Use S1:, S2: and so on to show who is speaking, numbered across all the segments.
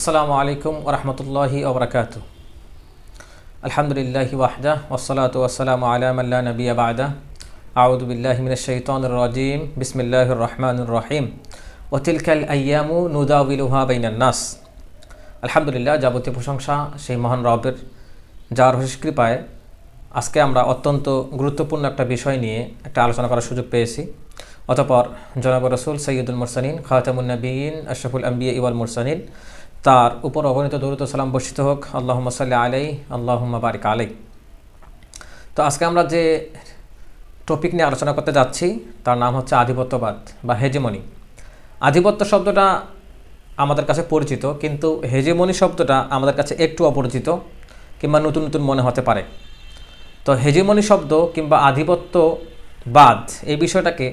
S1: আসসালামু আলাইকুম ওরহমতুল্লাহি ওবরাকাত আলহামদুলিল্লাহি ওয়াহদা ওসলাত ওয়াসালাম আলাম আল্লাহ নবী আবাদা আউদ বিল্লাহমিন রাজিম। বিসমিল্লাহ রহমান রহিম। ওতিলকাল আয়ামু নুদাউলুহা বাইনান্নাস আলহামদুলিল্লাহ, যাবতীয় প্রশংসা সেই মহান রবের, যার হস কৃপায় আজকে আমরা অত্যন্ত গুরুত্বপূর্ণ একটা বিষয় নিয়ে একটা আলোচনা করার সুযোগ পেয়েছি। অতপর জনাব রসুল সৈয়দুল মুরসানিন খাতামুন্নবীন আশরফুল আম্বিয়া ইওয়াল মুরসানিন তার উপর অগণিত দৌরত সালাম বর্ষিত হোক। আল্লাহ সাল্লি আলাই আল্লাহ বারিক আলাই তো আজকে আমরা যে টপিক নিয়ে আলোচনা করতে যাচ্ছি, তার নাম হচ্ছে আধিপত্যবাদ বা হেজেমনি। আধিপত্য শব্দটা আমাদের কাছে পরিচিত, কিন্তু হেজেমনি শব্দটা আমাদের কাছে একটু অপরিচিত কিংবা নতুন নতুন মনে হতে পারে। তো হেজেমনি শব্দ কিংবা আধিপত্যবাদ এই বিষয়টাকে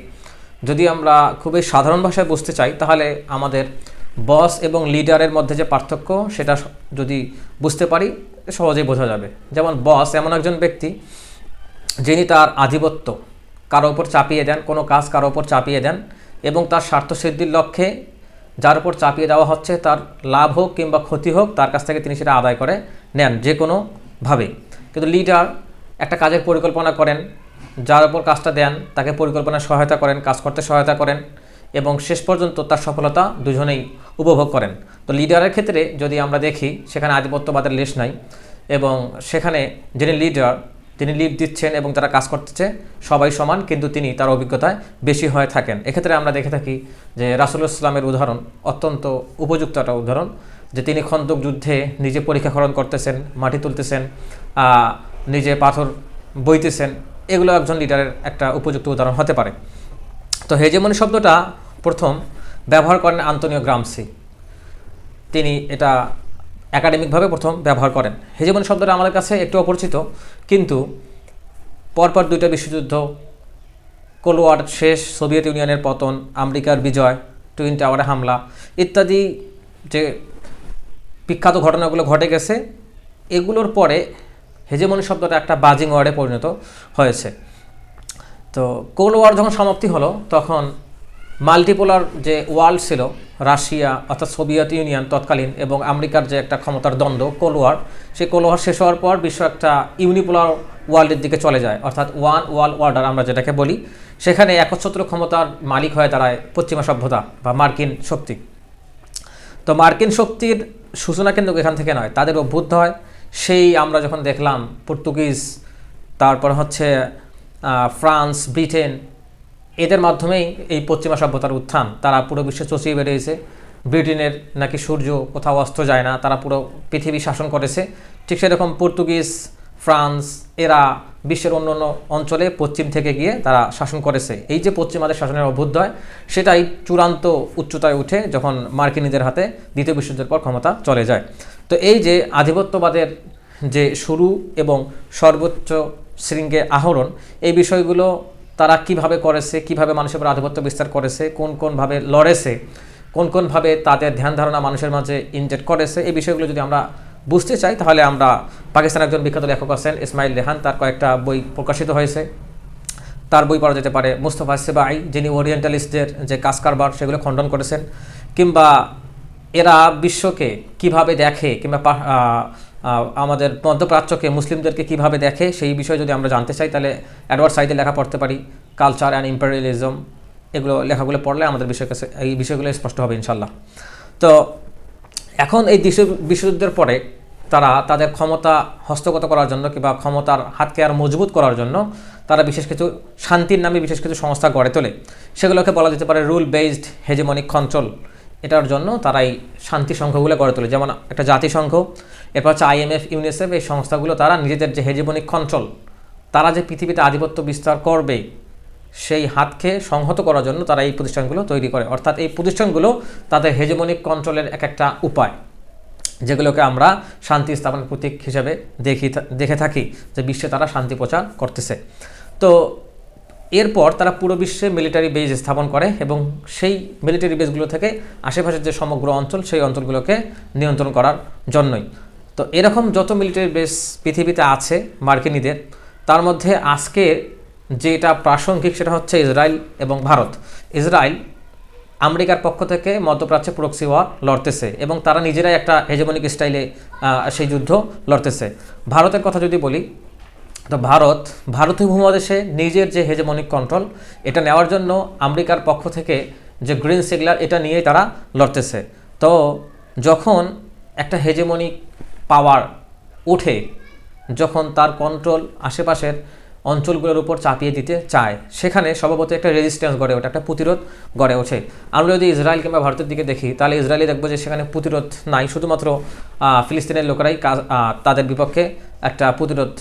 S1: যদি আমরা খুবই সাধারণ ভাষায় বুঝতে চাই, তাহলে আমাদের বস এবং লিডারের মধ্যে যে পার্থক্য, সেটা যদি বুঝতে পারি, সহজেই বোঝা যাবে। যেমন বস এমন একজন ব্যক্তি, যিনি তার আধিপত্য, কারও ওপর চাপিয়ে দেন, কোনো কাজ কারও ওপর চাপিয়ে দেন, এবং তার স্বার্থসিদ্ধির লক্ষ্যে যার উপর চাপিয়ে দেওয়া হচ্ছে, তার লাভ হোক কিংবা ক্ষতি হোক, তার কাছ থেকে তিনি সেটা আদায় করে নেন, যে কোনোভাবে কিন্তু লিডার একটা কাজের পরিকল্পনা করেন, যার উপর কাজটা দেন, তাকে পরিকল্পনায় সহায়তা করেন, কাজ করতে সহায়তা করেন এবং শেষ পর্যন্ত তার সফলতা দুজনেই উপভোগ করেন। তো লিডারের ক্ষেত্রে যদি আমরা দেখি, সেখানে আধিপত্যবাদের লেশ নাই এবং সেখানে যিনি লিডার, তিনি লিড দিচ্ছেন এবং যারা কাজ করতেছে, সবাই সমান, কিন্তু তিনি তার অভিজ্ঞতায় বেশি হয়ে থাকেন। এক্ষেত্রে আমরা দেখে থাকি যে রাসুল ইসলামের উদাহরণ অত্যন্ত উপযুক্ত একটা উদাহরণ, যে তিনি খন্দক যুদ্ধে নিজে পরীক্ষাকরণ করতেছেন, মাটি তুলতেছেন নিজে পাথর বইতেছেন। এগুলো একজন লিডারের একটা উপযুক্ত উদাহরণ হতে পারে। তো হেজেমনি শব্দটা প্রথম ব্যবহার করেন আন্তনীয় গ্রামসি। তিনি এটা একাডেমিকভাবে প্রথম ব্যবহার করেন। হেজেমনি শব্দটা আমাদের কাছে একটু অপরিচিত, কিন্তু পরপর দুইটা বিশ্বযুদ্ধ কোলওয়ার শেষ, সোভিয়েত ইউনিয়নের পতন, আমেরিকার বিজয়, টুইন টাওয়ারে হামলা ইত্যাদি যে বিখ্যাত ঘটনাগুলো ঘটে গেছে, এগুলোর পরে হেজেমনি শব্দটা একটা বাজিং ওয়ার্ডে পরিণত হয়েছে। তো কোল্ড ওয়ার যখন সমাপ্তি হলো, তখন মাল্টিপোলার যে ওয়ার্ল্ড ছিল, রাশিয়া অর্থাৎ সোভিয়েত ইউনিয়ন তৎকালীন এবং আমেরিকার যে একটা ক্ষমতার দ্বন্দ্ব, কোল্ড ওয়ার সেই কোল্ড ওয়ার শেষ হওয়ার পর বিশ্ব একটা ইউনিপোলার ওয়ার্ল্ডের দিকে চলে যায়, অর্থাৎ ওয়ান ওয়ার্ল্ড অর্ডার আমরা যেটাকে বলি। সেখানে একচ্ছত্র ক্ষমতার মালিক হয়ে দাঁড়ায় পশ্চিমা সভ্যতা বা মার্কিন শক্তি। তো মার্কিন শক্তির সূচনা কিন্তু এখান থেকে নয়, তাদের অভ্যুদ্ধ হয়। সেই আমরা যখন দেখলাম, পর্তুগিজ, তারপর হচ্ছে ফ্রান্স, ব্রিটেন এদের মাধ্যমেই এই পশ্চিমা সভ্যতার উত্থান। তারা পুরো বিশ্বে চষিয়ে বেরিয়েছে ব্রিটেনের নাকি সূর্য কোথাও অস্ত যায় না, তারা পুরো পৃথিবী শাসন করেছে। ঠিক সেরকম পর্তুগিজ, ফ্রান্স, এরা বিশ্বের অন্য অন্য অঞ্চলে পশ্চিম থেকে গিয়ে তারা শাসন করেছে। এই যে পশ্চিমাদের শাসনের অভ্যুদ্ধ হয় সেটাই চূড়ান্ত উচ্চতায় উঠে যখন মার্কিনীদের হাতে দ্বিতীয় বিশ্বযুদ্ধের পর ক্ষমতা চলে যায়। তো এই যে আধিপত্যবাদের যে শুরু এবং সর্বোচ্চ শৃঙ্গে আহরণ, এই বিষয়গুলো তারা কীভাবে করেছে, কীভাবে মানুষের উপর আধিপত্য বিস্তার করেছে, কোন কোনভাবে লড়েছে, কোন কোনভাবে তাদের ধ্যান ধারণা মানুষের মাঝে ইনজেক্ট করেছে, এই বিষয়গুলো যদি আমরা বুঝতে চাই, তাহলে আমরা পাকিস্তানের একজন বিখ্যাত লেখক আছেন ইসমাইল রেহান, তার কয়েকটা বই প্রকাশিত হয়েছে। তার বই পড়া যেতে পারে মুস্তফা সেবাই, যিনি ওরিয়েন্টালিস্টদের যে কাজ কারবার, সেগুলো খণ্ডন করেছেন। কিংবা এরা বিশ্বকে কীভাবে দেখে, কিংবা আমাদের মধ্যপ্রাচ্যকে মুসলিমদেরকে কীভাবে দেখে সেই বিষয়ে যদি আমরা জানতে চাই, তাহলে অ্যাডওয়ার্ড সাইডে লেখা পড়তে পারি। কালচার অ্যান্ড ইম্পেরিয়ালিজম, এগুলো লেখাগুলো পড়লে আমাদের বিষয় কাছে, এই বিষয়গুলো স্পষ্ট হবে ইনশাল্লাহ তো এখন এই বিশ্ব, বিশ্বযুদ্ধের পরে তারা তাদের ক্ষমতা হস্তগত করার জন্য কিংবা ক্ষমতার হাতকে আর মজবুত করার জন্য তারা বিশেষ কিছু শান্তির নামে বিশেষ কিছু সংস্থা গড়ে তোলে। সেগুলোকে বলা যেতে পারে রুল বেসড হেজেমনিক কন্ট্রোল। এটার জন্য তারা এই শান্তি সংঘগুলো গড়ে তোলে। যেমন একটা জাতিসংঘ এরপর হচ্ছে আইএমএফ ইউনিসেফ এই সংস্থাগুলো তারা নিজেদের যে হেজেমনিক কন্ট্রোল তারা যে পৃথিবীতে আধিপত্য বিস্তার করবে, সেই হাতকে সংহত করার জন্য তারা এই প্রতিষ্ঠানগুলো তৈরি করে। অর্থাৎ এই প্রতিষ্ঠানগুলো তাদের হেজেমনিক কন্ট্রোলের এক একটা উপায়, যেগুলোকে আমরা শান্তি স্থাপনের প্রতীক হিসেবে দেখি, দেখে থাকি যে বিশ্বে তারা শান্তি প্রচার করতেছে। তো এরপর তারা পুরো বিশ্বে মিলিটারি বেজ স্থাপন করে এবং সেই মিলিটারি বেসগুলো থেকে আশেপাশের যে সমগ্র অঞ্চল, সেই অঞ্চলগুলোকে নিয়ন্ত্রণ করার জন্যই। তো এরকম যত মিলিটারি বেস পৃথিবীতে আছে মার্কিনীদের, তার মধ্যে আজকে যেটা প্রাসঙ্গিক সেটা হচ্ছে ইসরায়েল এবং ভারত। ইসরায়েল আমেরিকার পক্ষ থেকে মধ্যপ্রাচ্যে প্রক্সি ওয়ার লড়তেছে এবং তারা নিজেরাই একটা হেজেমনিক স্টাইলে সেই যুদ্ধ লড়তেছে। ভারতের কথা যদি বলি, তো ভারত, ভারতীয় উপমহাদেশে নিজের যে হেজেমনিক কন্ট্রোল এটা নেওয়ার জন্য আমেরিকার পক্ষ থেকে যে গ্রিন সিগলার এটা নিয়েই তারা লড়তেছে। তো যখন একটা হেজেমনিক পাওয়ার ওঠে যখন তার কন্ট্রোল আশেপাশের অঞ্চলগুলোর উপর চাপিয়ে দিতে চায়। সেখানে স্বভাবত একটা রেজিস্ট্যান্স গড়ে ওঠে, একটা প্রতিরোধ গড়ে ওঠে। আমরা যদি ইসরায়েল কিংবা ভারতের দিকে দেখি, তাহলে ইসরায়েলি দেখব যে সেখানে প্রতিরোধ নাই। শুধুমাত্র ফিলিস্তিনের লোকেরাই তাদের বিপক্ষে একটা প্রতিরোধ,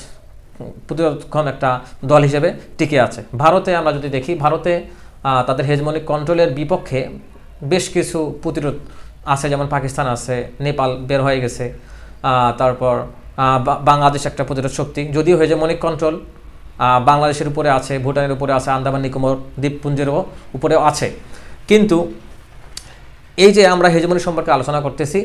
S1: প্রতিরোধক্ষম একটা দল হিসেবে টিকে আছে। ভারতে আমরা যদি দেখি, ভারতে তাদের হেজমনিক কন্ট্রোলের বিপক্ষে বেশ কিছু প্রতিরোধ আছে। যেমন পাকিস্তান আছে, নেপাল বের হয়ে গেছে। তারপর বাংলাদেশ একটা প্রতিরোধ শক্তি। যদিও হেজমনিক কন্ট্রোল বাংলাদেশের উপরে আছে, ভুটানের উপরে আছে, আন্দামান নিকোবর দ্বীপপুঞ্জেরও উপরেও আছে। কিন্তু এই যে আমরা হেজমনি সম্পর্কে আলোচনা করতেছি,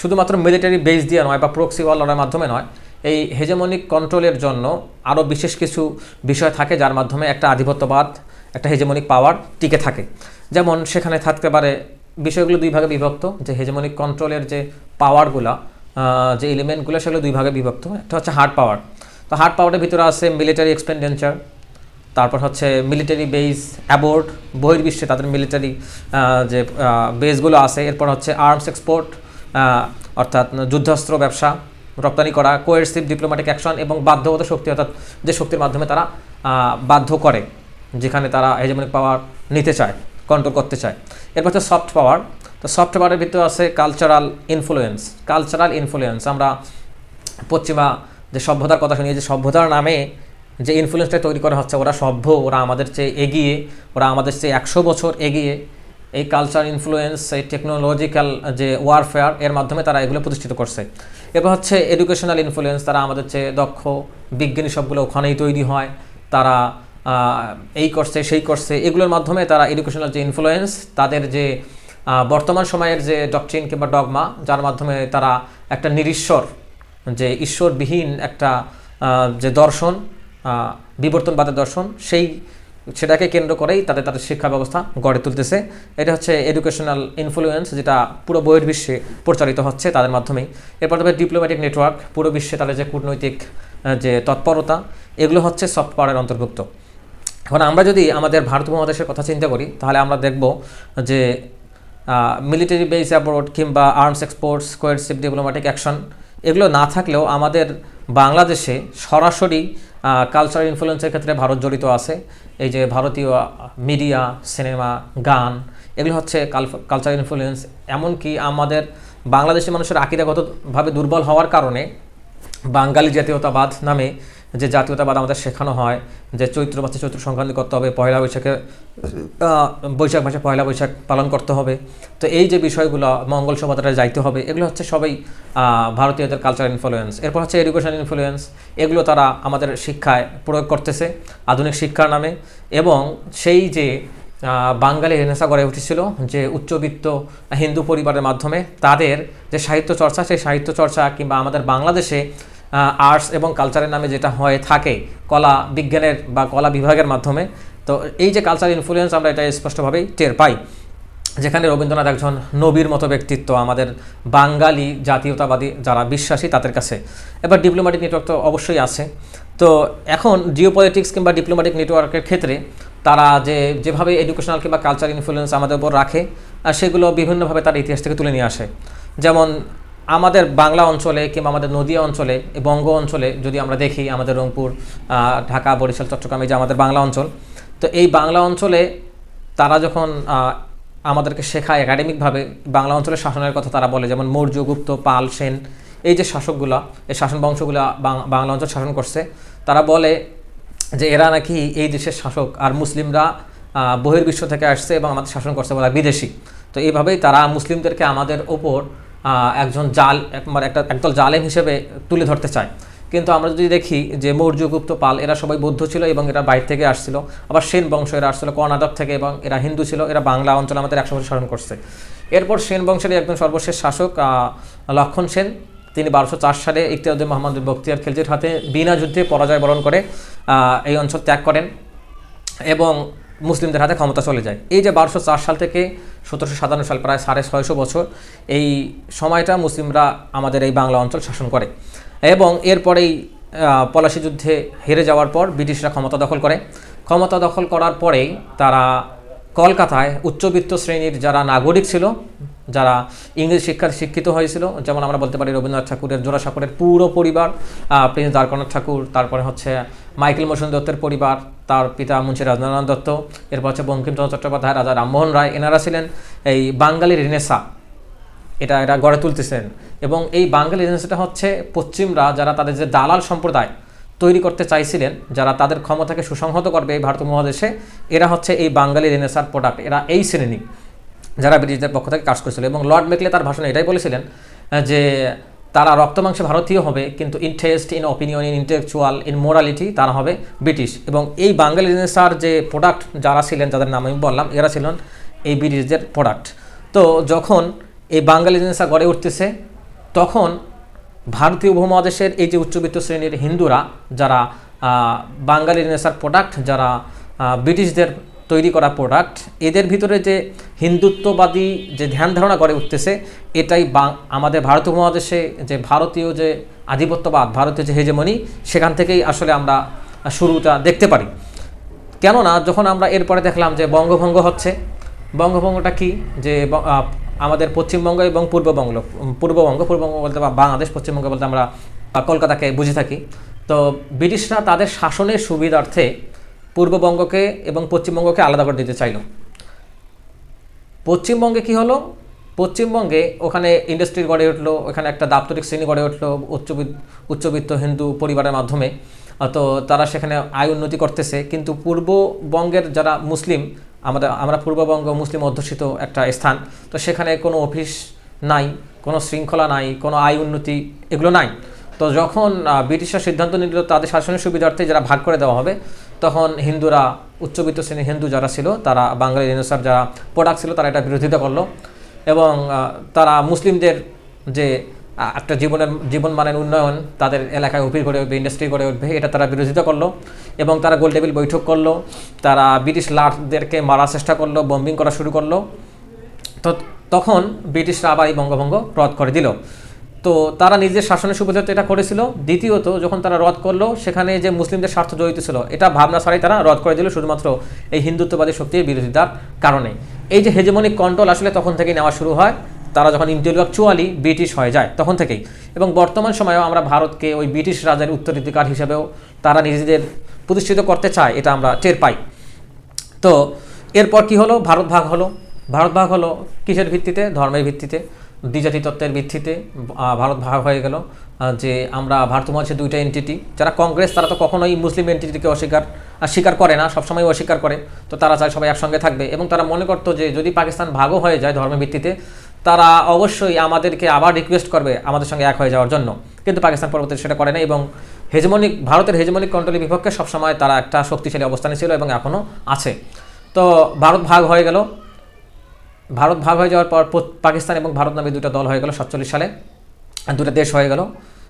S1: শুধুমাত্র মিলিটারি বেস দিয়ে নয় বা প্রক্সি ওয়ার মাধ্যমে নয়, এই হেজমনিক কন্ট্রোলের জন্য আরও বিশেষ কিছু বিষয় থাকে যার মাধ্যমে একটা আধিপত্যবাদ, একটা হেজমনিক পাওয়ার টিকে থাকে। যেমন সেখানে থাকতে পারে বিষয়গুলো দুই ভাগে বিভক্ত, যে হেজমনিক কন্ট্রোলের যে পাওয়ারগুলো যে এলিমেন্টগুলো সেগুলো দুই ভাগে বিভক্ত একটা হচ্ছে হার্ড পাওয়ার তো হার্ড পাওয়ারের ভিতরে আছে মিলিটারি এক্সপেন্ডেঞ্চার তারপর হচ্ছে মিলিটারি বেস অ্যাবোর্ড বহির্বিশ্বে তাদের মিলিটারি যে বেসগুলো আছে। এরপর হচ্ছে আর্মস এক্সপোর্ট অর্থাৎ যুদ্ধাস্ত্র ব্যবসা, রপ্তানি করা কোয়ারসিভ ডিপ্লোম্যাটিক অ্যাকশন এবং বাধ্যগত শক্তি, অর্থাৎ যে শক্তির মাধ্যমে তারা বাধ্য করে, যেখানে তারা হেজেমনিক পাওয়ার নিতে চায় কন্ট্রোল করতে চায়। এরপর হচ্ছে সফট পাওয়ার তো সফটওয়্যারের ভিতরে আছে কালচারাল ইনফ্লুয়েন্স কালচারাল ইনফ্লুয়েন্স আমরা পশ্চিমা যে সভ্যতার কথা শুনি যে সভ্যতার নামে যে ইনফ্লুয়েন্সটা তৈরি করা হচ্ছে, ওরা সভ্য, ওরা আমাদের চেয়ে এগিয়ে, ওরা আমাদের চেয়ে একশো বছর এগিয়ে। এই কালচার ইনফ্লুয়েন্স এই টেকনোলজিক্যাল যে ওয়ারফেয়ার এর মাধ্যমে তারা এগুলো প্রতিষ্ঠিত করছে। এবার হচ্ছে এডুকেশনাল ইনফ্লুয়েন্স তারা আমাদের চেয়ে দক্ষ, বিজ্ঞানী সবগুলো ওখানেই তৈরি হয়। তারা এই করছে, সেই করছে। এগুলোর মাধ্যমে তারা এডুকেশনাল যে ইনফ্লুয়েন্স তাদের যে বর্তমান সময়ের যে ডকট্রিন কিংবা ডগমা যার মাধ্যমে তারা একটা নিরীশ্বর, যে ঈশ্বরবিহীন একটা যে দর্শন বিবর্তনবাদের দর্শন, সেই সেটাকে কেন্দ্র করেই তাদের তাদের শিক্ষা ব্যবস্থা গড়ে তুলতেছে। এটা হচ্ছে এডুকেশনাল ইনফ্লুয়েন্স যেটা পুরো বহির্বিশ্বে প্রচারিত হচ্ছে তাদের মাধ্যমেই। এরপর তবে ডিপ্লোম্যাটিক নেটওয়ার্ক পুরো বিশ্বে তাদের যে কূটনৈতিক যে তৎপরতা, এগুলো হচ্ছে সফট পাওয়ারের অন্তর্ভুক্ত। এখন আমরা যদি আমাদের ভারত মহাদেশের কথা চিন্তা করি, তাহলে আমরা দেখব যে মিলিটারি বেস অ্যাব্রোড কিংবা arms exports coercive diplomatic action এগুলো না থাকলেও আমাদের বাংলাদেশে সরাসরি কালচার ইনফ্লুয়েন্সের ক্ষেত্রে ভারত জড়িত আছে। এই যে ভারতীয় মিডিয়া সিনেমা গান, এগুলো হচ্ছে কালচারাল ইনফ্লুয়েন্স এমনকি আমাদের বাংলাদেশের মানুষের আকিদাগতভাবে দুর্বল হওয়ার কারণে বাঙালি জাতীয়তাবাদ নামে যে জাতীয়তাবাদ আমাদের শেখানো হয়, যে চৈত্র মাসে চৈত্র সংক্রান্তি করতে হবে, পয়লা বৈশাখে বৈশাখ মাসে পয়লা বৈশাখ পালন করতে হবে। তো এই যে বিষয়গুলো, মঙ্গল শোভাযাত্রায় যাইতে হবে, এগুলো হচ্ছে সবাই ভারতীয়দের কালচার ইনফ্লুয়েন্স এরপর হচ্ছে এডুকেশন ইনফ্লুয়েন্স এগুলো তারা আমাদের শিক্ষায় প্রয়োগ করতেছে, আধুনিক শিক্ষার নামে। এবং সেই যে বাঙালি রেনেসা গড়ে উঠেছিল, যে উচ্চবিত্ত হিন্দু পরিবারের মাধ্যমে, তাদের যে সাহিত্য চর্চা, সেই সাহিত্য চর্চা কিংবা আমাদের বাংলাদেশে আর্টস এবং কালচারের নামে যেটা হয়ে থাকে, কলা বিজ্ঞানের বা কলা বিভাগের মাধ্যমে, তো এই যে কালচার ইনফ্লুয়েন্স আমরা এটা স্পষ্টভাবেই টের পাই। যেখানে রবীন্দ্রনাথ একজন নবীর মতো ব্যক্তিত্ব, আমাদের বাঙালি জাতীয়তাবাদী যারা বিশ্বাসী তাদের কাছে। এবার ডিপ্লোম্যাটিক নেটওয়ার্ক তো অবশ্যই আছে। তো এখন জিওপলিটিক্স কিংবা ডিপ্লোম্যাটিক নেটওয়ার্কের ক্ষেত্রে তারা যে, যেভাবে এডুকেশনাল কিংবা কালচার ইনফ্লুয়েন্স আমাদের উপর রাখে সেগুলো বিভিন্নভাবে তার ইতিহাস থেকে তুলে নিয়ে আসে। যেমন আমাদের বাংলা অঞ্চলে কিংবা আমাদের নদীয়া অঞ্চলে, এই বঙ্গ অঞ্চলে যদি আমরা দেখি, আমাদের রংপুর ঢাকা, বরিশাল, চট্টগ্রামে যে আমাদের বাংলা অঞ্চল, তো এই বাংলা অঞ্চলে তারা যখন আমাদেরকে শেখায় একাডেমিকভাবে বাংলা অঞ্চলের শাসনের কথা তারা বলে, যেমন মৌর্য, গুপ্ত, পাল, সেন, এই যে শাসকগুলা, এই শাসন বংশগুলা বাংলা অঞ্চল শাসন করছে, তারা বলে যে এরা নাকি এই দেশের শাসক, আর মুসলিমরা বহির্বিশ্ব থেকে আসছে এবং আমাদের শাসন করছে বলা বিদেশি। তো এইভাবেই তারা মুসলিমদেরকে আমাদের ওপর একজন জাল মানে একটা একদল জালেম হিসেবে তুলে ধরতে চায়। কিন্তু আমরা যদি দেখি যে মৌর্যগুপ্ত পাল, এরা সবাই বৌদ্ধ ছিল এবং এরা বাইরে থেকে আসছিল। আবার সেন বংশ, এরা আসছিল কর্ণাটক থেকে এবং এরা হিন্দু ছিল, এরা বাংলা অঞ্চল আমাদের একশো বছর শাসন করছে। এরপর সেন বংশের একজন সর্বশেষ শাসক লক্ষণ সেন, তিনি বারোশো চার সালে ইকতিয়াউদ্দিন মোহাম্মদ বখতিয়ার খিলজির হাতে বিনা যুদ্ধে পরাজয় বরণ করে এই অঞ্চল ত্যাগ করেন। এবং মুসলিমদের হাতে ক্ষমতা চলে যায়। এই যে বারোশো চার সাল থেকে সতেরোশো সাতান্ন সাল প্রায় সাড়ে ছয়শো বছর, এই সময়টা মুসলিমরা আমাদের এই বাংলা অঞ্চল শাসন করে এবং এরপরেই পলাশী যুদ্ধে হেরে যাওয়ার পর ব্রিটিশরা ক্ষমতা দখল করে। ক্ষমতা দখল করার পরেই তারা কলকাতায় উচ্চবিত্ত শ্রেণির যারা নাগরিক ছিল, যারা ইংরেজি শিক্ষায় শিক্ষিত হয়েছিল, যেমন আমরা বলতে পারি রবীন্দ্রনাথ ঠাকুরের জোড়াসাঁকোরের পুরো পরিবার প্রিন্স দ্বারকানাথ ঠাকুর, তারপরে হচ্ছে মাইকেল মধুসূদন দত্তের পরিবার তার পিতা মুন্সী রাজনারায়ণ দত্ত, এরপর হচ্ছে বঙ্কিমচন্দ্র চট্টোপাধ্যায়, রাজা রামমোহন রায় এনারা ছিলেন এই বাঙালি রেনেসা। এটা এটা গড়ে তুলতেছেন। এবং এই বাঙালি রেনেসাটা হচ্ছে পশ্চিমরা যারা তাদের যে দালাল সম্প্রদায় তৈরি করতে চাইছিলেন, যারা তাদের ক্ষমতাকে সুসংহত করবে এই ভারত মহাদেশে এরা হচ্ছে এই বাঙালি রেনেসার প্রোডাক্ট। এরা এই শ্রেণি, যারা ব্রিটিশদের পক্ষ থেকে কাজ করেছিল। এবং লর্ড মেকলে তার ভাষণে এটাই বলেছিলেন যে তারা রক্তমাংসে ভারতীয় হবে, কিন্তু in taste in opinion in intellectual in morality তারা হবে ব্রিটিশ। এবং এই বাঙালি রেনেসার যে প্রোডাক্ট যারা ছিলেন, যাদের নাম আমি বললাম, এরা ছিলেন এই ব্রিটিশদের প্রোডাক্ট তো যখন এই বাঙালি রেনেসা গড়ে উঠতেছে, তখন ভারতীয় উপমহাদেশের এই যে উচ্চবিত্ত শ্রেণির হিন্দুরা, যারা বাঙালি রেনেসার প্রোডাক্ট যারা ব্রিটিশদের তৈরি করা প্রোডাক্ট এদের ভিতরে যে হিন্দুত্ববাদী যে ধ্যান ধারণা গড়ে উঠতেছে, এটাই বাং- আমাদের ভারত উপমহাদেশে যে ভারতীয় যে আধিপত্যবাদ ভারতীয় যে হেজেমনি সেখান থেকেই আসলে আমরা শুরুটা দেখতে পারি। কেননা, যখন আমরা এরপরে দেখলাম যে বঙ্গভঙ্গ হচ্ছে, বঙ্গভঙ্গটা কি? যে আমাদের পশ্চিমবঙ্গ এবং পূর্ববঙ্গ পূর্ববঙ্গ পূর্ববঙ্গ বলতে বা বাংলাদেশ, পশ্চিমবঙ্গ বলতে আমরা কলকাতাকে বুঝে থাকি। তো ব্রিটিশরা তাদের শাসনের সুবিধার্থে পূর্ববঙ্গকে এবং পশ্চিমবঙ্গকে আলাদা করে দিতে চাইল। পশ্চিমবঙ্গে কি হলো? পশ্চিমবঙ্গে ওখানে ইন্ডাস্ট্রি গড়ে উঠল, ওখানে একটা দাপ্তরিক শ্রেণি গড়ে উঠল উচ্চবিত্ত উচ্চবিত্ত হিন্দু পরিবারের মাধ্যমে। তো তারা সেখানে আয় উন্নতি করতেছে, কিন্তু পূর্ববঙ্গের যারা মুসলিম, আমাদের আমরা পূর্ববঙ্গ মুসলিম অধ্যুষিত একটা স্থান, তো সেখানে কোনো অফিস নাই, কোনো শৃঙ্খলা নাই, কোনো আয় উন্নতি এগুলো নাই। তো যখন ব্রিটিশরা সিদ্ধান্ত নিল তাদের শাসনের সুবিধার্থে যারা ভাগ করে দেওয়া হবে, তখন হিন্দুরা, উচ্চবিত্ত শ্রেণির হিন্দু যারা ছিল, তারা বাঙালি রেনেসার যারা প্রোডাক্ট ছিল, তারা এটা বিরোধিতা করল। এবং তারা মুসলিমদের যে একটা জীবনের, জীবন মানের উন্নয়ন তাদের এলাকায় অভির গড়ে উঠবে ইন্ডাস্ট্রি গড়ে উঠবে, এটা তারা বিরোধিতা করল। এবং তারা গোল টেবিল বৈঠক করল, তারা ব্রিটিশ লাটদেরকে মারার চেষ্টা করল বম্বিং করা শুরু করল। তো তখন ব্রিটিশরা আবার এই বঙ্গভঙ্গ রদ করে দিল। তো তারা নিজের শাসনের সুবিধার্থে এটা করেছিল। দ্বিতীয়ত, যখন তারা রদ করল, সেখানে যে মুসলিমদের স্বার্থ জড়িত ছিল, এটা ভাবনা ছাড়াই তারা রদ করে দিল শুধুমাত্র এই হিন্দুত্ববাদী শক্তির বিরোধিতার কারণে। এই যে হেজেমনিক কন্ট্রোল আসলে তখন থেকেই নেওয়া শুরু হয়। তারা যখন ইন্টেলেকচুয়ালি ব্রিটিশ হয়ে যায়, তখন থেকেই। এবং বর্তমান সময়েও আমরা ভারতকে ওই ব্রিটিশ রাজার উত্তরাধিকার হিসেবেও তারা নিজেদের প্রতিষ্ঠিত করতে চায়, এটা আমরা টের পাই। তো, এরপর কি হলো? ভারত ভাগ হলো। ভারত ভাগ হলো কিসের ভিত্তিতে? ধর্মের ভিত্তিতে। দ্বিজাতি তত্ত্বের ভিত্তিতে ভারত ভাগ হয়ে গেল যে আমরা ভারত মহাদেশের দুইটা এন্টিটি যারা কংগ্রেস, তারা তো কখনোই মুসলিম এন্টিটিকে অস্বীকার স্বীকার করে না সবসময় অস্বীকার করে। তো তারা চায় সবাই একসঙ্গে থাকবে। এবং তারা মনে করতো যে যদি পাকিস্তান ভাগও হয়ে যায় ধর্মের ভিত্তিতে, তারা অবশ্যই আমাদেরকে আবার রিকোয়েস্ট করবে আমাদের সঙ্গে এক হয়ে যাওয়ার জন্য। কিন্তু পাকিস্তান পরবর্তীতে সেটা করে না এবং হেজমনিক ভারতের হেজমনিক কন্ট্রোলের বিপক্ষে সবসময় তারা একটা শক্তিশালী অবস্থানে ছিল এবং এখনও আছে। তো ভারত ভাগ হয়ে গেল। ভারত ভাগ হয়ে যাওয়ার পর পাকিস্তান এবং ভারত নামে দুটো দল হয়ে গেল সাতচল্লিশ সালে। দুটো দেশ হয়ে গেল।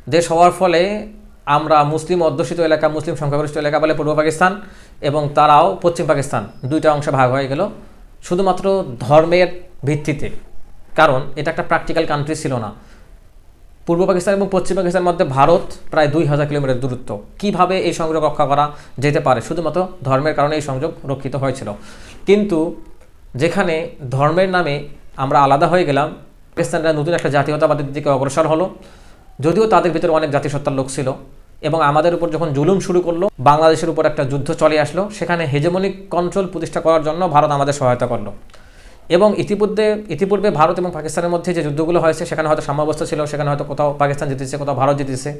S1: দেশ হওয়ার ফলে আমরা মুসলিম অধ্যুষিত এলাকা, মুসলিম সংখ্যাগরিষ্ঠ এলাকা বলে পূর্ব পাকিস্তান এবং তারাও পশ্চিম পাকিস্তান দুইটা অংশে ভাগ হয়ে গেল। শুধুমাত্র ধর্মের ভিত্তিতে। কারণ এটা একটা প্র্যাকটিক্যাল কান্ট্রি ছিল না। পূর্ব পাকিস্তান এবং পশ্চিম পাকিস্তানের মধ্যে ভারত প্রায় দুই হাজার কিলোমিটার দূরত্ব। কীভাবে এই সংযোগ রক্ষা করা যেতে পারে? শুধুমাত্র ধর্মের কারণে এই সংযোগ রক্ষিত হয়েছিল। কিন্তু যেখানে ধর্মের নামে আমরা আলাদা হয়ে গেলাম। পাকিস্তানরা নতুন একটা জাতীয়তাবাদের দিকে অগ্রসর হলো। যদিও তাদের ভিতরে অনেক জাতিসত্তার লোক ছিল এবং আমাদের উপর যখন জুলুম শুরু করল, বাংলাদেশের উপর একটা যুদ্ধ চলে আসলো। সেখানে হেজেমনিক কন্ট্রোল প্রতিষ্ঠা করার জন্য ভারত আমাদের সহায়তা করল। এবং ইতিপূর্বে ইতিপূর্বে ভারত এবং পাকিস্তানের মধ্যে যে যুদ্ধগুলো হয়েছে, সেখানে হয়তো সাম্যাবস্থা ছিল, সেখানে হয়তো কোথাও পাকিস্তান জিতেছে, কোথাও ভারত জিতেছে।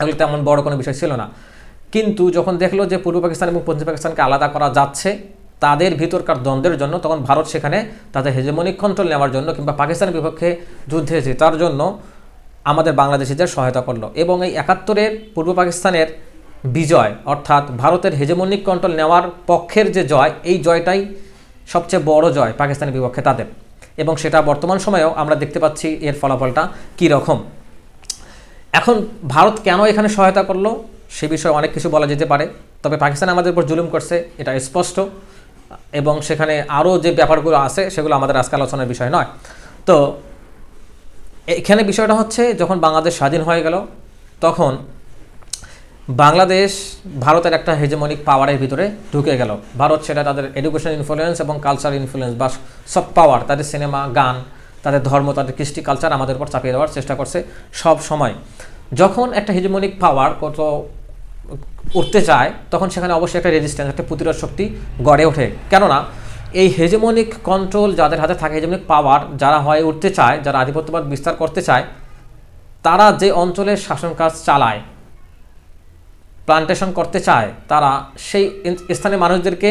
S1: এগুলো তেমন বড় কোনো বিষয় ছিল না। কিন্তু যখন দেখল যে পূর্ব পাকিস্তান এবং পশ্চিম পাকিস্তানকে আলাদা করা যাচ্ছে তাদের ভিতরকার দ্বন্দ্বের জন্য তখন ভারত সেখানে তাদের হেজেমনিক কন্ট্রোল নেওয়ার জন্য কিংবা পাকিস্তানের বিপক্ষে যুদ্ধে জেতার জন্য আমাদের বাংলাদেশিদের সহায়তা করল। এবং এই একাত্তরের পূর্ব পাকিস্তানের বিজয় অর্থাৎ ভারতের হেজেমনিক কন্ট্রোল নেওয়ার পক্ষের যে জয়, এই জয়টাই সবচেয়ে বড় জয় পাকিস্তানের বিপক্ষে তাদের। এবং সেটা বর্তমান সময়েও আমরা দেখতে পাচ্ছি এর ফলাফলটা কী রকম এখন ভারত কেন এখানে সহায়তা করল সে বিষয়ে অনেক কিছু বলা যেতে পারে, তবে পাকিস্তান আমাদের উপর জুলুম করছে, এটা স্পষ্ট। এবং সেখানে আরও যে ব্যাপারগুলো আছে, সেগুলো আমাদের আজকে আলোচনার বিষয় নয়। তো, এখানে বিষয়টা হচ্ছে, যখন বাংলাদেশ স্বাধীন হয়ে গেল, তখন বাংলাদেশ ভারতের একটা হেজেমনিক পাওয়ারের ভিতরে ঢুকে গেল। ভারত সেটা তাদের এডুকেশন ইনফ্লুয়েন্স এবং কালচার ইনফ্লুয়েন্স বা সব পাওয়ার তাদের সিনেমা গান, তাদের ধর্ম, তাদের কৃষ্টি কালচার আমাদের উপর চাপিয়ে দেওয়ার চেষ্টা করছে সব সময়। যখন একটা হেজেমনিক পাওয়ার কত উঠতে চায়, তখন সেখানে অবশ্যই একটা রেজিস্ট্যান্স একটা প্রতিরোধ শক্তি গড়ে ওঠে। কেননা, এই হেজেমনিক কন্ট্রোল যাদের হাতে থাকে হেজেমনিক পাওয়ার যারা হয় উঠতে চায়, যারা আধিপত্যবাদ বিস্তার করতে চায়, তারা যে অঞ্চলের শাসন কাজ চালায় প্লান্টেশন করতে চায়, তারা সেই স্থানীয় মানুষদেরকে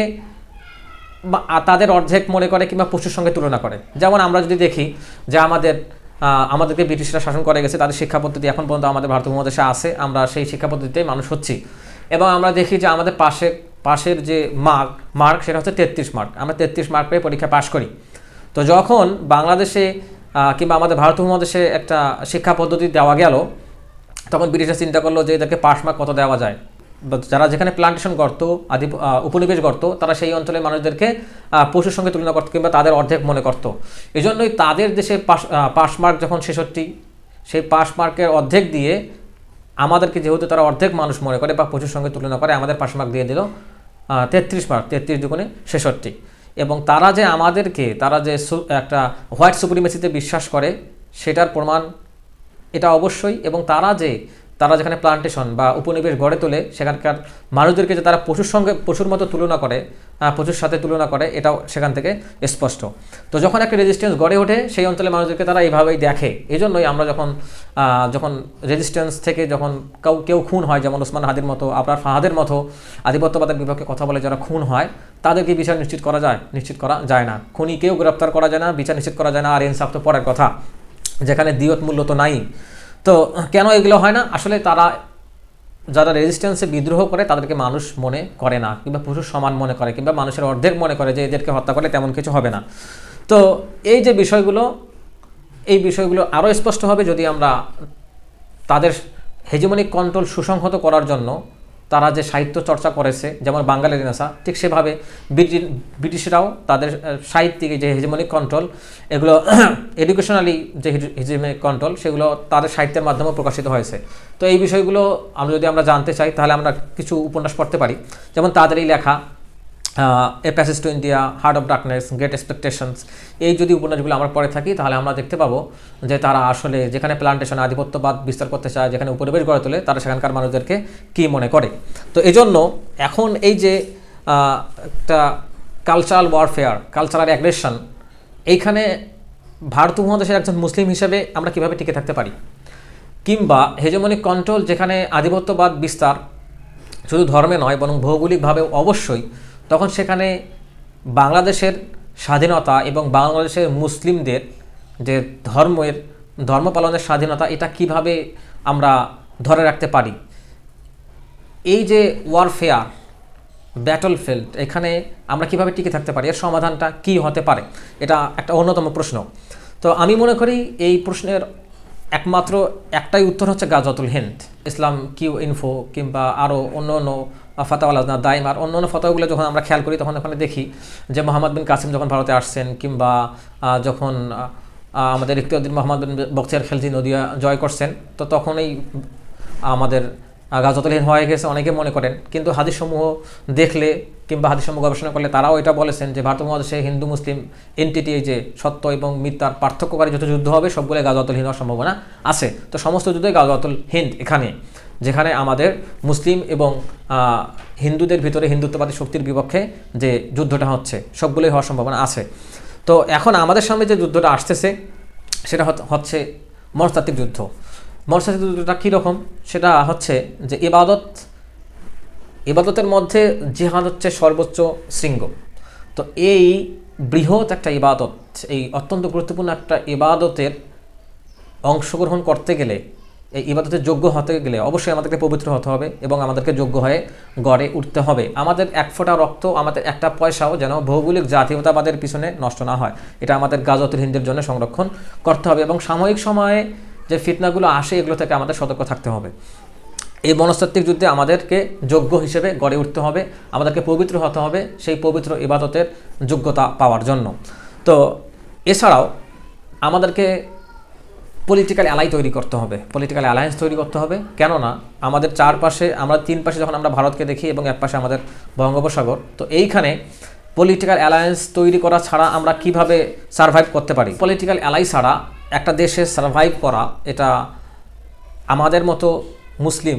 S1: বা তাদের অর্ধেক মনে করে কিংবা পশুর সঙ্গে তুলনা করে। যেমন আমরা যদি দেখি যে আমাদের আমাদেরকে ব্রিটিশরা শাসন করে গেছে, তাদের শিক্ষা পদ্ধতি এখন পর্যন্ত আমাদের ভারত উপমহাদেশে আছে, আমরা সেই শিক্ষা পদ্ধতিতে মানুষ হচ্ছি। এবং আমরা দেখি যে আমাদের পাশে, পাশের যে মার্ক মার্ক সেটা হচ্ছে তেত্রিশ মার্ক আমরা তেত্রিশ মার্ক পেয়ে পরীক্ষা পাশ করি। তো যখন বাংলাদেশে কিংবা আমাদের ভারত উপমহাদেশে একটা শিক্ষা পদ্ধতি দেওয়া গেল, তখন ব্রিটিশরা চিন্তা করল যে এদেরকে পাশ মার্ক কত দেওয়া যায়। যারা যেখানে প্লান্টেশন করতো আদি উপনিবেশ করতো তারা সেই অঞ্চলের মানুষদেরকে পশুর সঙ্গে তুলনা করতো কিংবা তাদের অর্ধেক মনে করতো। এই জন্যই তাদের দেশে পাশ পাশ মার্ক যখন ছেষট্টি, সেই পাশ মার্কের অর্ধেক দিয়ে আমাদেরকে যেহেতু তারা অর্ধেক মানুষ মনে করে বা পশুর সঙ্গে তুলনা করে, আমাদের পাশ মার্ক দিয়ে দিল তেত্রিশ মার্ক তেত্রিশ দুগুণে ছেষট্টি। এবং তারা যে আমাদেরকে, তারা যে একটা হোয়াইট সুপ্রিমেসিতে বিশ্বাস করে, সেটার প্রমাণ এটা অবশ্যই। এবং তারা যে, তারা যেখানে প্লান্টেশন বা উপনিবেশ গড়ে তোলে, সেখানকার মানুষদেরকে যে তারা পশুর সঙ্গে পশুর মতো তুলনা করে পশুর সাথে তুলনা করে, এটাও সেখান থেকে স্পষ্ট। তো যখন একটা রেজিস্ট্যান্স গড়ে ওঠে, সেই অঞ্চলের মানুষদেরকে তারা এইভাবেই দেখে। এই জন্যই আমরা যখন যখন রেজিস্ট্যান্স থেকে যখন কেউ কেউ খুন হয়, যেমন ওসমান হাদির মতো আপনার ফাহাদের মতো, আধিপত্যবাদের বিপক্ষে কথা বলে যারা খুন হয়, তাদেরকে বিচার নিশ্চিত করা যায়, নিশ্চিত করা যায় না। খুনিকেও গ্রেপ্তার করা যায় না, বিচার নিশ্চিত করা যায় না, আর ইনসাফ তো পরের কথা। যেখানে দিয়ত মূল্য তো নাই। তো কেন এগুলো হয় না? আসলে তারা যারা রেজিস্ট্যান্সে বিদ্রোহ করে, তাদেরকে মানুষ মনে করে না, কিংবা পশুর সমান মনে করে, কিংবা মানুষের অর্ধেক মনে করে যে এদেরকে হত্যা করে তেমন কিছু হবে না। তো এই যে বিষয়গুলো, এই বিষয়গুলো আরও স্পষ্ট হবে যদি আমরা তাদের হেজমনিক কন্ট্রোল সুসংহত করার জন্য তারা যে সাহিত্য চর্চা করেছে, যেমন বাঙালি রেনেসা ঠিক সেভাবে ব্রিটিশরাও তাদের সাহিত্যিক যে হেজমনিক কন্ট্রোল, এগুলো এডুকেশনালি যে হেজমনিক কন্ট্রোল, সেগুলো তাদের সাহিত্যের মাধ্যমে প্রকাশিত হয়েছে। তো এই বিষয়গুলো আমরা যদি আমরা জানতে চাই, তাহলে আমরা কিছু উপন্যাস পড়তে পারি। যেমন তাদেরই লেখা A Passage to India Heart of Darkness Great Expectations এই যদি উপন্যাসগুলো আমরা পড়ে থাকি, তাহলে আমরা দেখতে পাবো যে তারা আসলে যেখানে প্লান্টেশন আধিপত্যবাদ বিস্তার করতে চায়, যেখানে উপরিবেশ গড়ে তোলে, তারা সেখানকার মানুষদেরকে কী মনে করে? তো এই জন্য এখন এই যে একটা কালচারাল ওয়ারফেয়ার কালচারাল অ্যাগ্রেশন এইখানে ভারত উপমহাদেশের একজন মুসলিম হিসেবে আমরা কীভাবে টিকে থাকতে পারি? কিংবা হেজমনিক কন্ট্রোল যেখানে আধিপত্যবাদ বিস্তার শুধু ধর্মে নয়, বরং ভৌগোলিকভাবে অবশ্যই তখন সেখানে বাংলাদেশের স্বাধীনতা এবং বাংলাদেশের মুসলিমদের যে ধর্মের, ধর্ম পালনের স্বাধীনতা, এটা কীভাবে আমরা ধরে রাখতে পারি? এই যে ওয়ারফেয়ার ব্যাটল ফিল্ড এখানে আমরা কীভাবে টিকে থাকতে পারি? এর সমাধানটা কি হতে পারে? এটা একটা অন্যতম প্রশ্ন। তো আমি মনে করি এই প্রশ্নের একমাত্র একটাই উত্তর হচ্ছে গাজতুল হিন্দ, ইসলাম কিউ ইনফো কিংবা আরও অন্য অন্য ফাতাওয়াল দাইম। আর অন্য অন্য ফতোয়াগুলো যখন আমরা খেয়াল করি, তখন ওখানে দেখি যে মোহাম্মদ বিন কাসিম যখন ভারতে আসছেন, কিংবা যখন আমাদের ইকতিউদ্দিন মোহাম্মদ বিন বক্তিয়ার খেলজি নদিয়া জয় করছেন, তো তখনই আমাদের গাজতলহীন হয়ে গেছে, অনেকে মনে করেন। কিন্তু হাদিসসমূহ দেখলে, কিংবা হাদিসসমূহ গবেষণা করলে, তারাও এটা বলেছেন যে ভারত মহাদেশে হিন্দু, মুসলিম এনটিটি যে সত্য এবং মিথ্যার পার্থক্যকারী যত যুদ্ধ হবে সবগুলো গাজতলহীন হওয়ার সম্ভাবনা আছে। তো সমস্ত যুদ্ধই গাজতল হিন্দ এখানে। যেখানে আমাদের মুসলিম এবং হিন্দুদের ভিতরে হিন্দুত্ববাদী শক্তির বিপক্ষে যে যুদ্ধটা হচ্ছে, সবগুলোই হওয়ার সম্ভাবনা আছে। তো এখন আমাদের সামনে যে যুদ্ধটা আসতেছে, সেটা হচ্ছে মনস্তাত্ত্বিক যুদ্ধ। মনস্তাত্ত্বিক যুদ্ধটা কীরকম? সেটা হচ্ছে যে ইবাদত, ইবাদতের মধ্যে জিহাদ হচ্ছে সর্বোচ্চ শৃঙ্গ। তো এই বৃহৎ একটা ইবাদত, এই অত্যন্ত গুরুত্বপূর্ণ একটা ইবাদতের অংশগ্রহণ করতে গেলে এই ইবাদতের যোগ্য হতে গেলে অবশ্যই আমাদেরকে পবিত্র হতে হবে এবং আমাদেরকে যোগ্য হয়ে গড়ে উঠতে হবে। আমাদের এক ফোঁটা রক্ত, আমাদের একটা পয়সাও যেন ভৌগোলিক জাতীয়তাবাদের পিছনে নষ্ট না হয়। এটা আমাদের গাজতের হিন্দের জন্য সংরক্ষণ করতে হবে এবং সাময়িক সময়ে যে ফিতনাগুলো আসে, এগুলো থেকে আমাদের সতর্ক থাকতে হবে। এই মনস্তাত্ত্বিক যুদ্ধে আমাদেরকে যোগ্য হিসেবে গড়ে উঠতে হবে, আমাদেরকে পবিত্র হতে হবে সেই পবিত্র ইবাদতের যোগ্যতা পাওয়ার জন্য। তো এছাড়াও আমাদেরকে পলিটিক্যাল অ্যালাই তৈরি করতে হবে। পলিটিক্যাল অ্যালায়েন্স তৈরি করতে হবে। কেননা, আমাদের চারপাশে, আমরা তিন পাশে যখন আমরা ভারতকে দেখি এবং এক পাশে আমাদের বঙ্গোপসাগর, তো এইখানে পলিটিক্যাল অ্যালায়েন্স তৈরি করা ছাড়া আমরা কীভাবে সার্ভাইভ করতে পারি? পলিটিক্যাল অ্যালাই ছাড়া একটা দেশে সার্ভাইভ করা, এটা আমাদের মতো মুসলিম,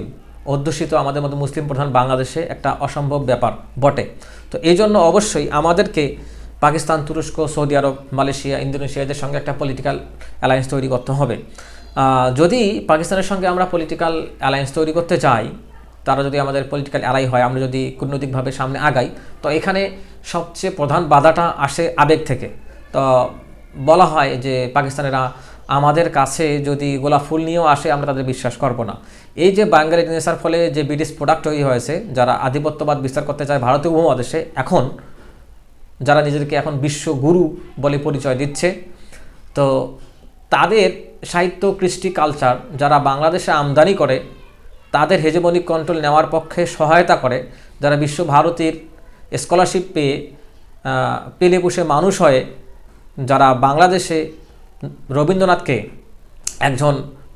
S1: অধ্যুষিত আমাদের মতো মুসলিম প্রধান বাংলাদেশে একটা অসম্ভব ব্যাপার বটে। তো এই জন্য অবশ্যই আমাদেরকে পাকিস্তান, তুরস্ক, সৌদি আরব, মালয়েশিয়া, ইন্দোনেশিয়া এদের সঙ্গে একটা পলিটিক্যাল অ্যালায়েন্স তৈরি করতে হবে। যদি পাকিস্তানের সঙ্গে আমরা পলিটিক্যাল অ্যালায়েন্স তৈরি করতে চাই তারা যদি আমাদের পলিটিক্যাল অ্যালাই হয়, আমরা যদি কূটনৈতিকভাবে সামনে আগাই, তো এখানে সবচেয়ে প্রধান বাধাটা আসে আবেগ থেকে। তো বলা হয় যে পাকিস্তানেরা আমাদের কাছে যদি গোলাপ ফুল নিয়েও আসে, আমরা তাদের বিশ্বাস করব না। এই যে বাঙালি নেশার ফলে যে ব্রিটিশ প্রোডাক্ট তৈরি হয়েছে, যারা আধিপত্যবাদ বিস্তার করতে চায় ভারতীয় উপমহাদেশে, এখন যারা নিজেদেরকে এখন বিশ্বগুরু বলে পরিচয় দিচ্ছে, তো তাদের সাহিত্য, কৃষ্টি কালচার যারা বাংলাদেশে আমদানি করে, তাদের হেজেমনিক কন্ট্রোল নেওয়ার পক্ষে সহায়তা করে। যারা বিশ্বভারতীর স্কলারশিপ পেয়ে পেলে পুষে মানুষ হয়ে, যারা বাংলাদেশে রবীন্দ্রনাথকে একজন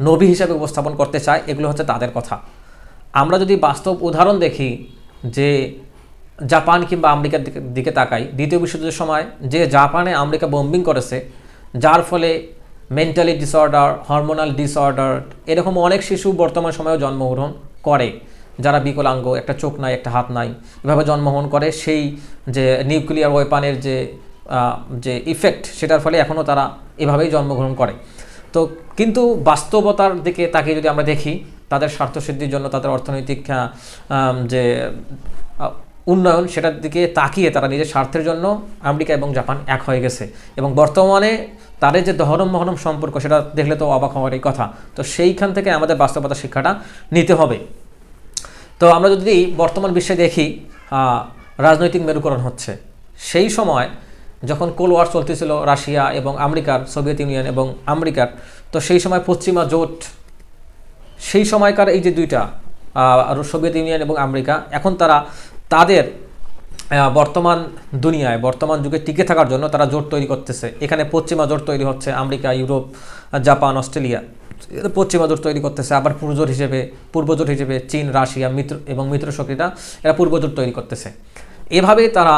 S1: নবী হিসাবে উপস্থাপন করতে চায়, এগুলো হচ্ছে তাদের কথা। আমরা যদি বাস্তব উদাহরণ দেখি যে জাপান কিংবা আমেরিকার দিকে তাকাই, দ্বিতীয় বিশ্বযুদ্ধের সময় যে জাপানে আমেরিকা বোম্বিং করেছে, যার ফলে মেন্টালি ডিসঅর্ডার হরমোনাল ডিসঅর্ডার এরকম অনেক শিশু বর্তমান সময়েও জন্মগ্রহণ করে, যারা বিকলাঙ্গ, একটা চোখ নাই, একটা হাত নাই, এভাবে জন্মগ্রহণ করে, সেই যে নিউক্লিয়ার ওয়েপানের যে যে ইফেক্ট সেটার ফলে এখনও তারা এভাবেই জন্মগ্রহণ করে। তো কিন্তু বাস্তবতার দিকে তাকিয়ে যদি আমরা দেখি, তাদের স্বার্থসিদ্ধির জন্য, তাদের অর্থনৈতিক যে উন্নয়ন সেটার দিকে তাকিয়ে তারা নিজের স্বার্থের জন্য আমেরিকা এবং জাপান এক হয়ে গেছে। এবং বর্তমানে তাদের যে দহরম মহরম সম্পর্ক, সেটা দেখলে তো অবাক হওয়ারই কথা। তো সেইখান থেকে আমাদের বাস্তবতা শিক্ষাটা নিতে হবে। তো আমরা যদি বর্তমান বিশ্বে দেখি রাজনৈতিক মেরুকরণ হচ্ছে। সেই সময় যখন কোল্ড ওয়ার চলতেছিল রাশিয়া এবং আমেরিকার, সোভিয়েত ইউনিয়ন এবং আমেরিকার, তো সেই সময় পশ্চিমা জোট, সেই সময়কার এই যে দুইটা আর সোভিয়েত ইউনিয়ন এবং আমেরিকা, এখন তারা তাদের বর্তমান দুনিয়ায়, বর্তমান যুগে টিকে থাকার জন্য তারা জোট তৈরি করতেছে। এখানে পশ্চিমা জোট তৈরি হচ্ছে আমেরিকা, ইউরোপ, জাপান, অস্ট্রেলিয়া। পশ্চিমা জোট তৈরি করতেছে। আবার পূর্বজোট হিসেবে পূর্বজোট হিসেবে চীন, রাশিয়া, মিত্র এবং মিত্র শক্তিরা এরা পূর্বজোট তৈরি করতেছে। এভাবে তারা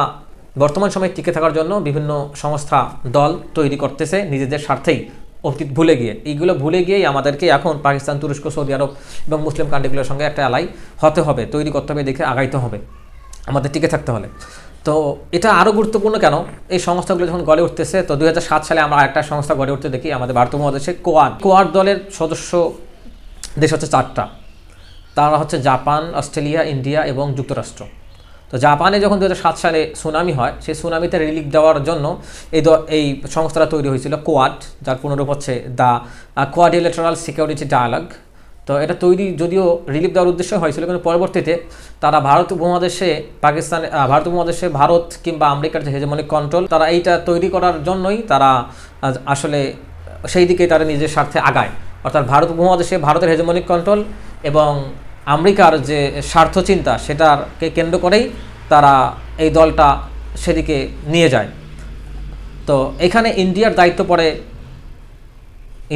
S1: বর্তমান সময়ে টিকে থাকার জন্য বিভিন্ন সংস্থা, দল তৈরি করতেছে নিজেদের স্বার্থেই। অতীত ভুলে গিয়ে। এইগুলো ভুলে গিয়েই আমাদেরকে এখন পাকিস্তান, তুরস্ক, সৌদি আরব এবং মুসলিম কান্ট্রিগুলোর সঙ্গে একটা অ্যালাই হতে হবে, তৈরি করতে হবে, দেখে আগাইতে হবে। আমাদের টিকে থাকতে হলে। তো এটা আরও গুরুত্বপূর্ণ কেন? এই সংস্থাগুলো যখন গড়ে উঠতেছে, তো দু হাজার সাত সালে আমরা একটা সংস্থা গড়ে উঠতে দেখি, আমাদের ভারতীয় মহাদেশে কোয়াড। কোয়াড দলের সদস্য দেশ হচ্ছে চারটা। তারা হচ্ছে জাপান, অস্ট্রেলিয়া, ইন্ডিয়া এবং যুক্তরাষ্ট্র। তো জাপানে যখন দু হাজার সাত সালে সুনামি হয়, সেই সুনামিতে রিলিফ দেওয়ার জন্য এই এই সংস্থাটা তৈরি হয়েছিল কোয়াড, যার পুনরূপ হচ্ছে দ্য কোয়াডিলেটারাল সিকিউরিটি ডায়ালগ। তো এটা তৈরি যদিও রিলিফ দেওয়ার উদ্দেশ্য হয়েছিল, কিন্তু পরবর্তীতে তারা ভারত উপমহাদেশে পাকিস্তান ভারত উপমহাদেশে ভারত কিংবা আমেরিকার যে হেজমনিক কন্ট্রোল তারা এইটা তৈরি করার জন্যই তারা আসলে সেই দিকে তারা নিজের স্বার্থে আগায়। অর্থাৎ ভারত উপমহাদেশে ভারতের হেজমনিক কন্ট্রোল এবং আমেরিকার যে স্বার্থ চিন্তা, সেটাকে কেন্দ্র করেই তারা এই দলটা সেদিকে নিয়ে যায়। তো এখানে ইন্ডিয়ার দায়িত্ব পড়ে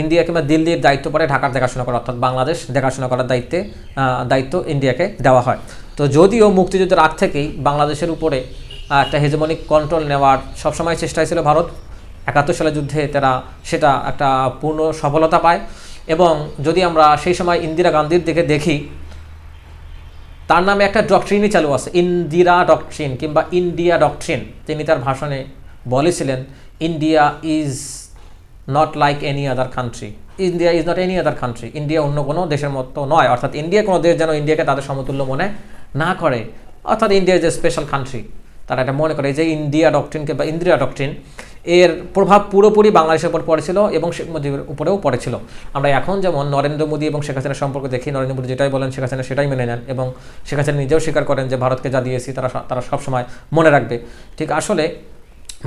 S1: ইন্ডিয়া কিংবা দিল্লির দায়িত্ব পড়ে ঢাকার দেখাশোনা করা, অর্থাৎ বাংলাদেশ দেখাশোনা করার দায়িত্বে দায়িত্ব ইন্ডিয়াকে দেওয়া হয়। তো যদিও মুক্তিযুদ্ধের আগ থেকেই বাংলাদেশের উপরে একটা হেজমনিক কন্ট্রোল নেওয়ার সবসময় চেষ্টা ছিল ভারত, একাত্তর সালের যুদ্ধে তারা সেটা একটা পূর্ণ সফলতা পায় এবং যদি আমরা সেই সময় ইন্দিরা গান্ধীর দিকে দেখি, তার নামে একটা ডক্ট্রিনই চালু আছে, ইন্দিরা ডক্ট্রিন কিংবা ইন্ডিয়া ডক্ট্রিন তিনি তার ভাষণে বলেছিলেন, India is not like any other country India is not any other country India অন্য কোনো দেশের মতো নয়। অর্থাৎ ইন্ডিয়া কোনো দেশ যেন ইন্ডিয়াকে তাদের সমতুল্য মনে না করে। অর্থাৎ ইন্ডিয়া যে স্পেশাল কান্ট্রি তারা এটা মনে করে যে ইন্ডিয়া ডক্ট্রিন কিংবা ইন্দিরা ডক্ট্রিন এর প্রভাব পুরোপুরি বাংলাদেশের উপর পড়েছিল এবং শেখ মুজিবের উপরেও পড়েছিল। আমরা এখন যেমন নরেন্দ্র মোদী এবং শেখ হাসিনার সম্পর্ক দেখি, নরেন্দ্র মোদী যেটাই বলেন, শেখ হাসিনা সেটাই মেনে নেন এবং শেখ হাসিনা নিজেও স্বীকার করেন যে ভারতকে যা দিয়েছি, তারা তারা সবসময় মনে রাখবে। ঠিক আসলে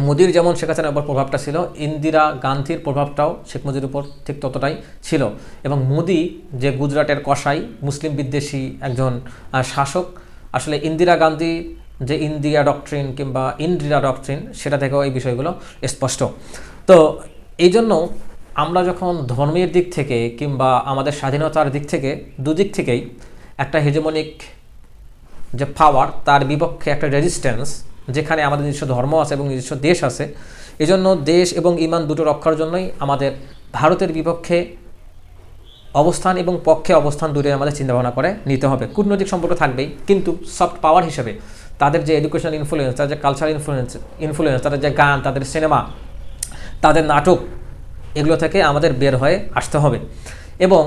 S1: মোদির যেমন শেখ হাসিনার উপর প্রভাবটা ছিল, ইন্দিরা গান্ধীর প্রভাবটাও শেখ মুজির উপর ঠিক ততটাই ছিল। এবং মোদি যে গুজরাটের কসাই, মুসলিম বিদ্বেষী একজন শাসক, আসলে ইন্দিরা গান্ধী যে ইন্দিরা ডকট্রিন কিংবা ইন্দিরা ডকট্রিন, সেটা থেকেও এই বিষয়গুলো স্পষ্ট। তো এই জন্য আমরা যখন ধর্মের দিক থেকে কিংবা আমাদের স্বাধীনতার দিক থেকে দুদিক থেকেই একটা হেজেমনিক যে পাওয়ার তার বিপক্ষে একটা রেজিস্ট্যান্স যেখানে আমাদের নিজস্ব ধর্ম আছে এবং নিজস্ব দেশ আছে। এজন্য দেশ এবং ইমান দুটো রক্ষার জন্যই আমাদের ভারতের বিপক্ষে অবস্থান এবং পক্ষে অবস্থান দূরে আমাদের চিন্তাভাবনা করে নিতে হবে। কূটনৈতিক সম্পর্ক থাকবেই, কিন্তু সফট পাওয়ার হিসেবে তাদের যে এডুকেশনাল ইনফ্লুয়েন্স তাদের যে কালচারাল ইনফ্লুয়েন্স ইনফ্লুয়েন্স তাদের যে গান, তাদের সিনেমা তাদের নাটক, এগুলো থেকে আমাদের বের হয়ে আসতে হবে। এবং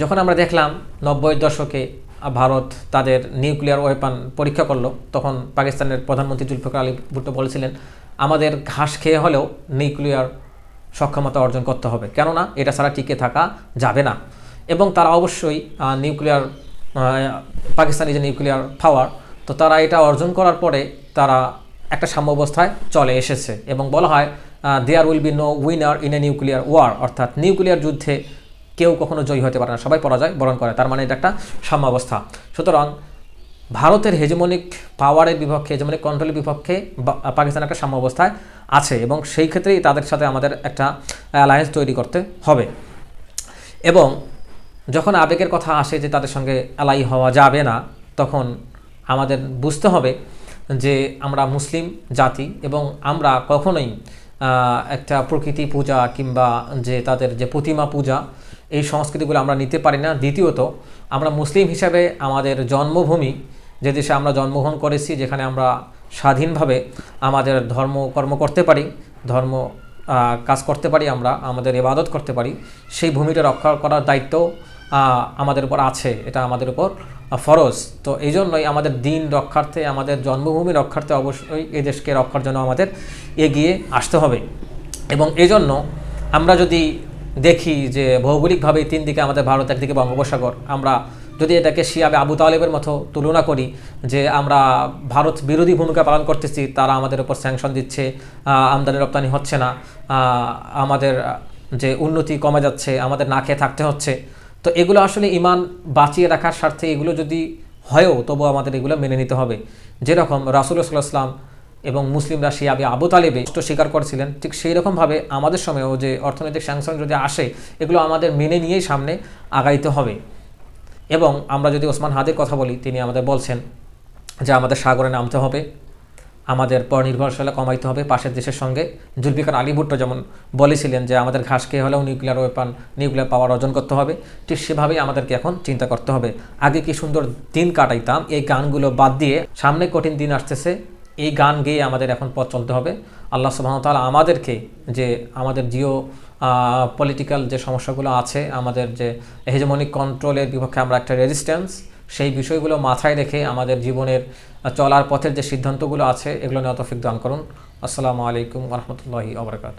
S1: যখন আমরা দেখলাম নব্বই দশকে ভারত তাদের নিউক্লিয়ার ওয়েপান পরীক্ষা করল, তখন পাকিস্তানের প্রধানমন্ত্রী জুলফিকার আলী ভুট্টো বলেছিলেন, আমাদের ঘাস খেয়ে হলেও নিউক্লিয়ার সক্ষমতা অর্জন করতে হবে, কেননা এটা ছাড়া টিকে থাকা যাবে না। এবং তারা অবশ্যই নিউক্লিয়ার পাকিস্তানি যে নিউক্লিয়ার পাওয়ার, তো তারা এটা অর্জন করার পরে তারা একটা সাম্যাবস্থায় চলে এসেছে এবং বলা হয় there will be no winner in a nuclear war অর্থাৎ নিউক্লিয়ার যুদ্ধে কেউ কখনো জয়ী হতে পারে না। সবাই পরাজয় বরণ করে, তার মানে এটা একটা সাম্যাবস্থা। সুতরাং ভারতের হেজমনিক পাওয়ারের বিপক্ষে হেজমনিক কন্ট্রোলের বিপক্ষে পাকিস্তান একটা সাম্যাবস্থায় আছে এবং সেই ক্ষেত্রেই তাদের সাথে আমাদের একটা অ্যালায়েন্স তৈরি করতে হবে। এবং যখন আবেগের কথা আসে যে তাদের সঙ্গে অ্যালাই হওয়া যাবে না, তখন আমাদের বুঝতে হবে যে আমরা মুসলিম জাতি এবং আমরা কখনোই একটা প্রকৃতি পূজা কিংবা যে তাদের যে প্রতিমা পূজা, এই সংস্কৃতিগুলো আমরা নিতে পারি না। দ্বিতীয়ত, আমরা মুসলিম হিসাবে আমাদের জন্মভূমি, যে দেশে আমরা জন্মগ্রহণ করেছি, যেখানে আমরা স্বাধীনভাবে আমাদের ধর্ম কর্ম করতে পারি, ধর্ম কাজ করতে পারি আমরা, আমাদের ইবাদত করতে পারি, সেই ভূমিটা রক্ষা করার দায়িত্ব আমাদের উপর আছে, এটা আমাদের উপর ফরজ। তো এই জন্যই আমাদের দিন রক্ষার্থে, আমাদের জন্মভূমি রক্ষার্থে অবশ্যই এই দেশকে রক্ষার জন্য আমাদের এগিয়ে আসতে হবে। এবং এজন্য আমরা যদি দেখি যে ভৌগোলিকভাবে তিন দিকে আমাদের ভারত, একদিকে বঙ্গোপসাগর, আমরা যদি এটাকে শিয়াবে আবু তালেবের মতো তুলনা করি যে আমরা ভারত বিরোধী ভূমিকা পালন করতেছি, তারা আমাদের উপর স্যাংশন দিচ্ছে আমদানি রপ্তানি হচ্ছে না আমাদের যে উন্নতি কমে যাচ্ছে, আমাদের না খেয়ে থাকতে হচ্ছে তো এগুলো আসলে ইমান বাঁচিয়ে রাখার স্বার্থে এগুলো যদি হয়ও তবু আমাদের এগুলো মেনে নিতে হবে। যেরকম রাসুল্লাহ সাল্লাহ আসলাম এবং মুসলিমরা শিয়াবে আবু তালেবে কষ্ট স্বীকার করেছিলেন, ঠিক সেই রকমভাবে আমাদের সময়েও যে অর্থনৈতিক স্যাংশন যদি আসে, এগুলো আমাদের মেনে নিয়েই সামনে আগাইতে হবে। এবং আমরা যদি ওসমান হাদির কথা বলি, তিনি আমাদের বলছেন যে আমাদের সাগরে নামতে হবে। আমাদের পরনির্ভরশীলতা কমাইতে হবে। পাশের দেশের সঙ্গে জুলফিকার আলী ভুট্টো যেমন বলেছিলেন যে, আমাদের ঘাস খেয়ে হলেও নিউক্লিয়ার ওয়েপন নিউক্লিয়ার পাওয়ার অর্জন করতে হবে। ঠিক সেভাবেই আমাদেরকে এখন চিন্তা করতে হবে। আগে কি সুন্দর দিন কাটাইতাম? এই গানগুলো বাদ দিয়ে সামনে কঠিন দিন আসতেছে। এই গান গেয়ে আমাদের এখন পথ চলতে হবে। আল্লাহ সুবাহতালা আমাদেরকে যে, আমাদের জিও পলিটিক্যাল যে সমস্যাগুলো আছে, আমাদের যে হেজমনিক কন্ট্রোলের বিপক্ষে আমরা একটা রেজিস্ট্যান্স সেই বিষয়গুলো মাথায় রেখে আমাদের জীবনের চলার পথের যে সিদ্ধান্তগুলো আছে এগুলো নিয়ে অতফিক দান করুন। আসসালামু আলাইকুম রহমতুল্লাহি আবরকাত